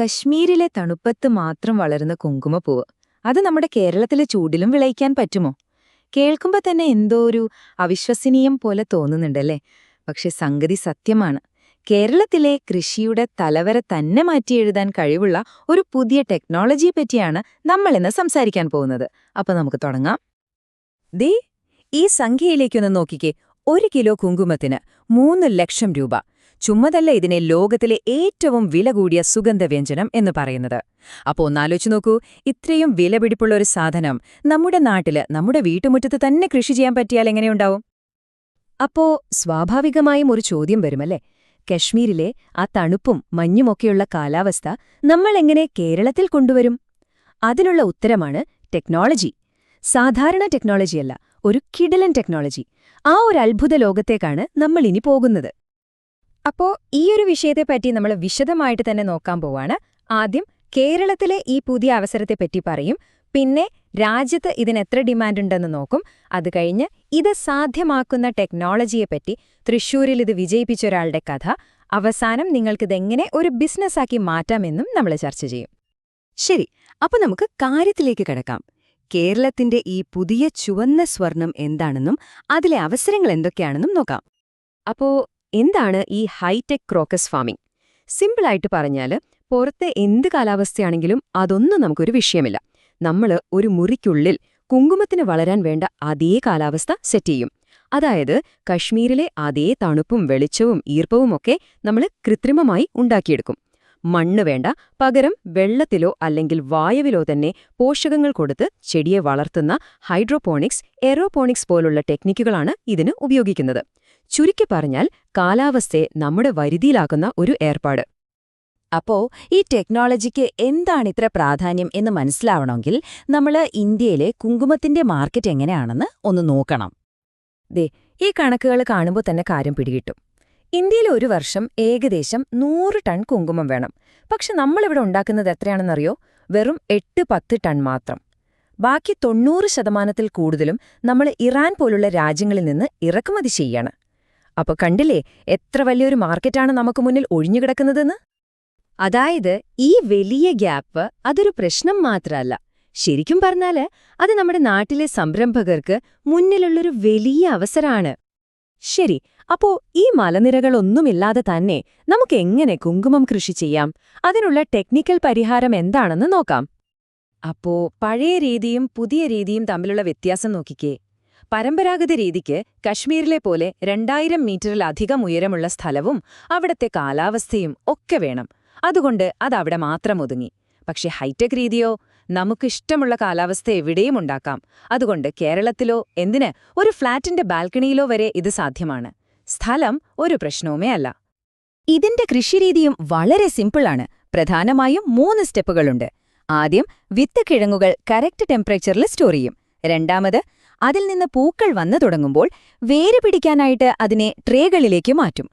കശ്മീരിലെ തണുപ്പത്ത് മാത്രം വളരുന്ന കുങ്കുമപ്പൂവ്. അത് നമ്മുടെ കേരളത്തിലെ ചൂടിലും വിളയിക്കാൻ പറ്റുമോ? കേൾക്കുമ്പോൾ തന്നെ എന്തോ ഒരു അവിശ്വസനീയം പോലെ തോന്നുന്നുണ്ടല്ലേ? പക്ഷെ സംഗതി സത്യമാണ്. കേരളത്തിലെ കൃഷിയുടെ തലവര തന്നെ മാറ്റിയെഴുതാൻ കഴിവുള്ള ഒരു പുതിയ ടെക്നോളജിയെ പറ്റിയാണ് നമ്മളിന്ന് സംസാരിക്കാൻ പോകുന്നത്. അപ്പൊ നമുക്ക് തുടങ്ങാം. ദേ ഈ സംഖ്യയിലേക്കൊന്ന് നോക്കിക്കേ. ഒരു കിലോ കുങ്കുമത്തിന് മൂന്ന് ലക്ഷം രൂപ. ചുമ്മതല്ല ഇതിനെ ലോകത്തിലെ ഏറ്റവും വില കൂടിയ സുഗന്ധവ്യഞ്ജനം എന്ന് പറയുന്നത്. അപ്പോൾ ഒന്നാലോചിച്ച് നോക്കൂ ഇത്രയും വിലപിടിപ്പുള്ള ഒരു സാധനം നമ്മുടെ നാട്ടിൽ നമ്മുടെ വീട്ടുമുറ്റത്ത് തന്നെ കൃഷി ചെയ്യാൻ പറ്റിയാൽ എങ്ങനെയുണ്ടാവും അപ്പോ സ്വാഭാവികമായും ഒരു ചോദ്യം വരുമല്ലേ? കശ്മീരിലെ ആ തണുപ്പും മഞ്ഞുമൊക്കെയുള്ള കാലാവസ്ഥ നമ്മൾ എങ്ങനെ കേരളത്തിൽ കൊണ്ടുവരും? അതിനുള്ള ഉത്തരമാണ് ടെക്നോളജി. സാധാരണ ടെക്നോളജിയല്ല ഒരു കിടലൻ ടെക്നോളജി. ആ ഒരു അത്ഭുത ലോകത്തേക്കാണ് നമ്മൾ ഇനി പോകുന്നത്. അപ്പോ ഈ ഒരു വിഷയത്തെപ്പറ്റി നമ്മൾ വിശദമായിട്ട് തന്നെ നോക്കാൻ പോവാണ്. ആദ്യം കേരളത്തിലെ ഈ പുതിയ അവസരത്തെപ്പറ്റി പറയും. പിന്നെ രാജ്യത്ത് ഇതിന് എത്ര ഡിമാൻഡ് ഉണ്ടെന്ന് നോക്കും. അത് കഴിഞ്ഞ് ഇത് സാധ്യമാക്കുന്ന ടെക്നോളജിയെപ്പറ്റി തൃശ്ശൂരിൽ ഇത് വിജയിപ്പിച്ച ഒരാളുടെ കഥ. അവസാനം നിങ്ങൾക്കിതെങ്ങനെ ഒരു ബിസിനസ്സാക്കി മാറ്റാമെന്നും നമ്മൾ ചർച്ച ചെയ്യും. ശരി അപ്പോൾ നമുക്ക് കാര്യത്തിലേക്ക് കിടക്കാം. കേരളത്തിന്റെ ഈ പുതിയ ചുവന്ന സ്വർണം എന്താണെന്നും അതിലെ അവസരങ്ങൾ എന്തൊക്കെയാണെന്നും നോക്കാം. അപ്പോ എന്താണ് ഈ ഹൈടെക് ക്രോക്കസ് ഫാമിംഗ്? സിമ്പിളായിട്ട് പറഞ്ഞാൽ പുറത്തെ എന്ത് കാലാവസ്ഥയാണെങ്കിലും അതൊന്നും നമുക്കൊരു വിഷയമില്ല. നമ്മൾ ഒരു മുറിക്കുള്ളിൽ കുങ്കുമത്തിന് വളരാൻ വേണ്ട അതേ കാലാവസ്ഥ സെറ്റ് ചെയ്യും. അതായത് കശ്മീരിലെ അതേ തണുപ്പും വെളിച്ചവും ഈർപ്പവുമൊക്കെ നമ്മൾ കൃത്രിമമായി ഉണ്ടാക്കിയെടുക്കും. മണ്ണ് വേണ്ട പകരം വെള്ളത്തിലോ അല്ലെങ്കിൽ വായുവിലോ തന്നെ പോഷകങ്ങൾ കൊടുത്ത് ചെടിയെ വളർത്തുന്ന ഹൈഡ്രോപോണിക്സ് എറോപോണിക്സ് പോലുള്ള ടെക്നിക്കുകളാണ് ഇതിന് ഉപയോഗിക്കുന്നത്. ചുരുക്കി പറഞ്ഞാൽ കാലാവസ്ഥയെ നമ്മുടെ വരുതിയിലാക്കുന്ന ഒരു ഏർപ്പാട്. അപ്പോ ഈ ടെക്നോളജിക്ക് എന്താണ് ഇത്ര പ്രാധാന്യം എന്ന് മനസ്സിലാവണമെങ്കിൽ നമ്മൾ ഇന്ത്യയിലെ കുങ്കുമത്തിന്റെ മാർക്കറ്റ് എങ്ങനെയാണെന്ന് ഒന്ന് നോക്കണം. ദേ ഈ കണക്കുകൾ കാണുമ്പോൾ തന്നെ കാര്യം പിടികിട്ടും. ഇന്ത്യയിൽ ഒരു വർഷം ഏകദേശം നൂറ് ടൺ കുങ്കുമം വേണം. പക്ഷെ നമ്മളിവിടെ ഉണ്ടാക്കുന്നത് എത്രയാണെന്നറിയോ? വെറും എട്ട് പത്ത് ടൺ മാത്രം. ബാക്കി തൊണ്ണൂറ് ശതമാനത്തിൽ കൂടുതലും നമ്മൾ ഇറാൻ പോലുള്ള രാജ്യങ്ങളിൽ നിന്ന് ഇറക്കുമതി ചെയ്യാണ്. അപ്പൊ കണ്ടില്ലേ എത്ര വലിയൊരു മാർക്കറ്റാണ് നമുക്ക് മുന്നിൽ ഒഴിഞ്ഞുകിടക്കുന്നതെന്ന് അതായത് ഈ വലിയ ഗ്യാപ്പ് അതൊരു പ്രശ്നം മാത്രമല്ല ശരിക്കും പറഞ്ഞാൽ അത് നമ്മുടെ നാട്ടിലെ സംരംഭകർക്ക് മുന്നിലുള്ളൊരു വലിയ അവസരമാണ് ശരി അപ്പോ ഈ മലനിരകളൊന്നുമില്ലാതെ തന്നെ നമുക്ക് എങ്ങനെ കുങ്കുമം കൃഷി ചെയ്യാം? അതിനുള്ള ടെക്നിക്കൽ പരിഹാരം എന്താണെന്ന് നോക്കാം. അപ്പോ പഴയ രീതിയും പുതിയ രീതിയും തമ്മിലുള്ള വ്യത്യാസം നോക്കിക്കേ. പരമ്പരാഗത രീതിക്ക് കശ്മീരിലെ പോലെ രണ്ടായിരം മീറ്ററിലധികം ഉയരമുള്ള സ്ഥലവും അവിടത്തെ കാലാവസ്ഥയും ഒക്കെ വേണം. അതുകൊണ്ട് അതവിടെ മാത്രം ഒതുങ്ങി. പക്ഷെ ഹൈടെക് രീതിയോ നമുക്കിഷ്ടമുള്ള കാലാവസ്ഥ എവിടെയും ഉണ്ടാക്കാം. അതുകൊണ്ട് കേരളത്തിലോ എന്തിന് ഒരു ഫ്ളാറ്റിന്റെ ബാൽക്കണിയിലോ വരെ ഇത് സാധ്യമാണ്. സ്ഥലം ഒരു പ്രശ്നവുമേ അല്ല. ഇതിന്റെ കൃഷിരീതിയും വളരെ സിമ്പിളാണ്. പ്രധാനമായും മൂന്ന് സ്റ്റെപ്പുകളുണ്ട്. ആദ്യം വിത്ത് കിഴങ്ങുകൾ കറക്റ്റ് ടെമ്പറേച്ചറിൽ സ്റ്റോർ ചെയ്യും. രണ്ടാമത് അതിൽ നിന്ന് പൂക്കൾ വന്നു തുടങ്ങുമ്പോൾ വേര് പിടിക്കാനായിട്ട് അതിനെ ട്രേകളിലേക്ക് മാറ്റും.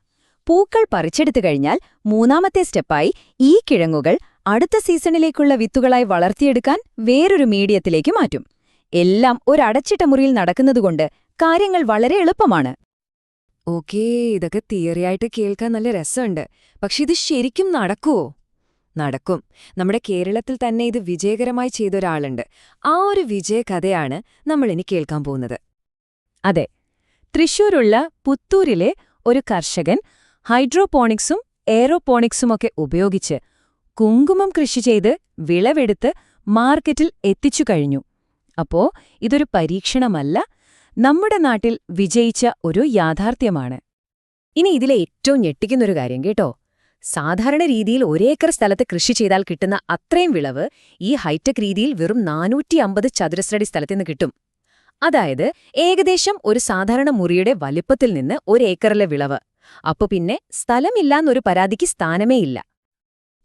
പൂക്കൾ പറിച്ചെടുത്തു കഴിഞ്ഞാൽ മൂന്നാമത്തെ സ്റ്റെപ്പായി ഈ കിഴങ്ങുകൾ അടുത്ത സീസണിലേക്കുള്ള വിത്തുകളായി വളർത്തിയെടുക്കാൻ വേറൊരു മീഡിയത്തിലേക്ക് മാറ്റും. എല്ലാം ഒരടച്ചിട്ട മുറിയിൽ നടക്കുന്നതുകൊണ്ട് കാര്യങ്ങൾ വളരെ എളുപ്പമാണ്. ഓക്കേ ഇതൊക്കെ തിയറിയായിട്ട് കേൾക്കാൻ നല്ല രസമുണ്ട്. പക്ഷെ ഇത് ശരിക്കും നടക്കുവോ? നടക്കും. നമ്മുടെ കേരളത്തിൽ തന്നെ ഇത് വിജയകരമായി ചെയ്ത ഒരാളുണ്ട് ആ ഒരു വിജയകഥയാണ് നമ്മളിനി കേൾക്കാൻ പോകുന്നത്. അതെ തൃശൂരുള്ള പുത്തൂരിലെ ഒരു കർഷകൻ ഹൈഡ്രോപോണിക്സും എയറോപോണിക്സുമൊക്കെ ഉപയോഗിച്ച് കുങ്കുമം കൃഷി ചെയ്ത് വിളവെടുത്ത് മാർക്കറ്റിൽ എത്തിച്ചു കഴിഞ്ഞു. അപ്പോ ഇതൊരു പരീക്ഷണമല്ല നമ്മുടെ നാട്ടിൽ വിജയിച്ച ഒരു യാഥാർത്ഥ്യമാണ്. ഇനി ഇതിലെ ഏറ്റവും ഞെട്ടിക്കുന്നൊരു കാര്യം കേട്ടോ. സാധാരണ രീതിയിൽ ഒരേക്കർ സ്ഥലത്ത് കൃഷി ചെയ്താൽ കിട്ടുന്ന അത്രയും വിളവ് ഈ ഹൈടെക് രീതിയിൽ വെറും നാനൂറ്റി അമ്പത് ചതുരശ്രടി സ്ഥലത്തുനിന്ന് കിട്ടും. അതായത് ഏകദേശം ഒരു സാധാരണ മുറിയുടെ വലിപ്പത്തിൽ നിന്ന് ഒരേക്കറിലെ വിളവ്. അപ്പൊ പിന്നെ സ്ഥലമില്ലാന്നൊരു പരാതിക്ക് സ്ഥാനമേയില്ല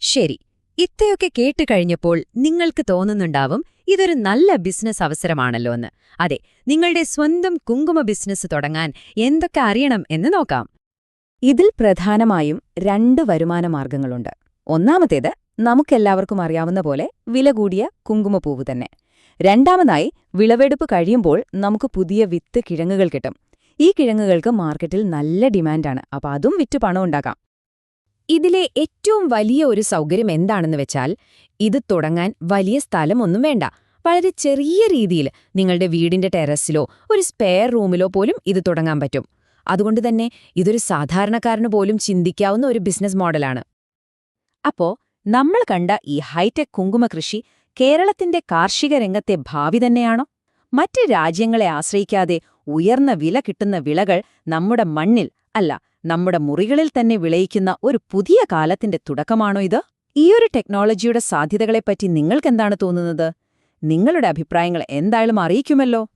ശരി ഇത്തയൊക്കെ കേട്ട് കഴിഞ്ഞപ്പോൾ നിങ്ങൾക്ക് തോന്നുന്നുണ്ടാവും ഇതൊരു നല്ല ബിസിനസ് അവസരമാണല്ലോ എന്ന് അതെ നിങ്ങളുടെ സ്വന്തം കുങ്കുമ ബിസിനസ് തുടങ്ങാൻ എന്തൊക്കെ അറിയണം എന്ന് നോക്കാം. ഇതിൽ പ്രധാനമായും രണ്ട് വരുമാന മാർഗങ്ങളുണ്ട് ഒന്നാമത്തേത് നമുക്കെല്ലാവർക്കും അറിയാവുന്ന പോലെ വില കൂടിയ കുങ്കുമപ്പൂവ് തന്നെ. രണ്ടാമതായി വിളവെടുപ്പ് കഴിയുമ്പോൾ നമുക്ക് പുതിയ വിത്ത് കിഴങ്ങുകൾ കിട്ടും. ഈ കിഴങ്ങുകൾക്ക് മാർക്കറ്റിൽ നല്ല ഡിമാൻഡാണ്. അപ്പോൾ അതും വിറ്റ് പണം ഉണ്ടാക്കാം. ഇതിലെ ഏറ്റവും വലിയ ഒരു സൗകര്യം എന്താണെന്ന് വെച്ചാൽ ഇത് തുടങ്ങാൻ വലിയ സ്ഥലമൊന്നും വേണ്ട. വളരെ ചെറിയ രീതിയിൽ നിങ്ങളുടെ വീടിന്റെ ടെറസിലോ ഒരു സ്പെയർ റൂമിലോ പോലും ഇത് തുടങ്ങാൻ പറ്റും. അതുകൊണ്ട് തന്നെ ഇതൊരു സാധാരണക്കാരന് പോലും ചിന്തിക്കാവുന്ന ഒരു ബിസിനസ് മോഡലാണ്. അപ്പോ നമ്മൾ കണ്ട ഈ ഹൈടെക് കുങ്കുമ കൃഷി കേരളത്തിന്റെ കാർഷിക രംഗത്തെ ഭാവി തന്നെയാണോ? മറ്റ് രാജ്യങ്ങളെ ആശ്രയിക്കാതെ ഉയർന്ന വില കിട്ടുന്ന വിളകൾ നമ്മുടെ മണ്ണിൽ അല്ല നമ്മുടെ മുറികളിൽ തന്നെ വിളയിക്കുന്ന ഒരു പുതിയ കാലത്തിന്റെ തുടക്കമാണോ ഇത്? ഈയൊരു ടെക്നോളജിയുടെ സാധ്യതകളെപ്പറ്റി നിങ്ങൾക്കെന്താണ് തോന്നുന്നത്? നിങ്ങളുടെ അഭിപ്രായങ്ങൾ എന്തായാലും അറിയിക്കുമല്ലോ.